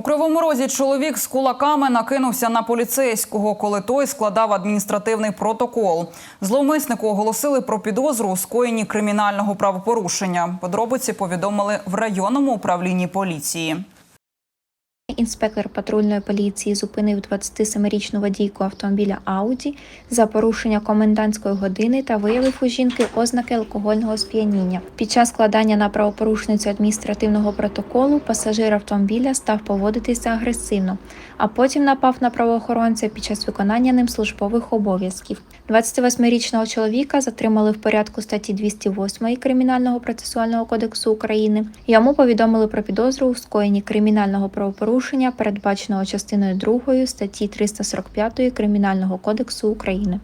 У Кривому Розі чоловік з кулаками накинувся на поліцейського, коли той складав адміністративний протокол. Зловмиснику оголосили про підозру у скоєнні кримінального правопорушення. Подробиці повідомили в районному управлінні поліції. Інспектор патрульної поліції зупинив 27-річну водійку автомобіля Ауді за порушення комендантської години та виявив у жінки ознаки алкогольного сп'яніння. Під час складання на правопорушницю адміністративного протоколу пасажир автомобіля став поводитися агресивно, а потім напав на правоохоронця під час виконання ним службових обов'язків. 28-річного чоловіка затримали в порядку статті 208 Кримінального процесуального кодексу України. Йому повідомили про підозру у скоєнні кримінального правопорушення, передбаченого частиною 2 статті 345 Кримінального кодексу України.